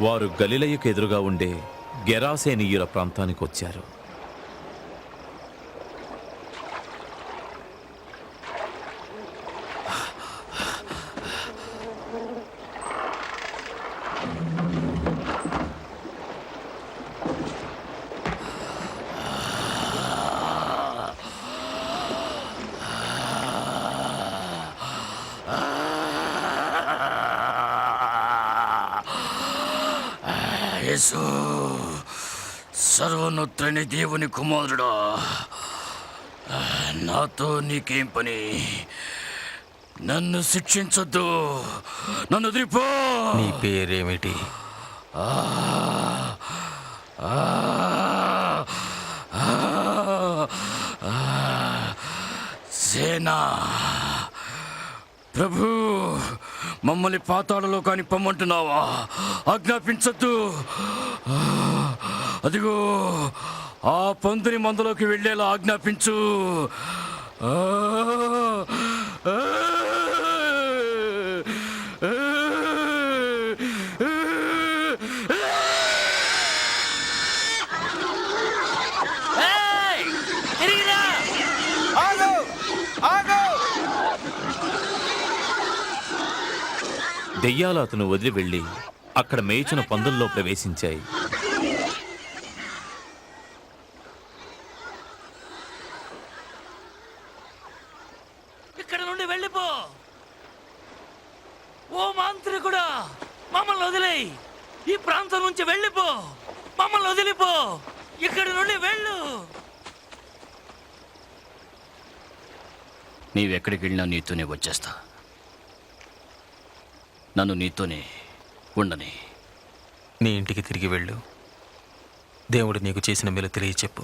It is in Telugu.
వారు గలిలయ్యకు ఎదురుగా ఉండే గెరాసేనీయుల ప్రాంతానికి వచ్చారు యేసు సర్వనొత్రని దేవుని కుమారుడా నాతో నీకేం పని? నన్ను శిక్షించొద్దు నన్ను వదిలిపో. నీ పేరేమిటి? సేనా. ప్రభు మమ్మల్ని పాతాళలో కాని పొమ్మంటున్నావా? ఆజ్ఞాపించద్దు. అదిగో ఆ పందుని మందులోకి వెళ్ళేలా ఆజ్ఞాపించు ఆ, ఆ, ఆ, ఏయ్! తిరిగిరా! దెయ్యాలు అతను వదిలి వెళ్ళి అక్కడ మేచిన పందుల్లో ప్రవేశించాయి. ఇక్కడ నుండి వెళ్ళిపో. ఓ మాంత్రికుడా మమ్మల్ని వదిలేయి. ఈ ప్రాంతం నుంచి వెళ్ళిపో. మమ్మల్ని వదిలిపో. ఇక్కడి నుండి వెళ్ళు. నీవెక్కడికి వెళ్ళినా నీతోనే వచ్చేస్తా. నన్ను నీతోనే ఉండని. నీ ఇంటికి తిరిగి వెళ్ళు. దేవుడు నీకు చేసిన మేలు తెలియచెప్పు.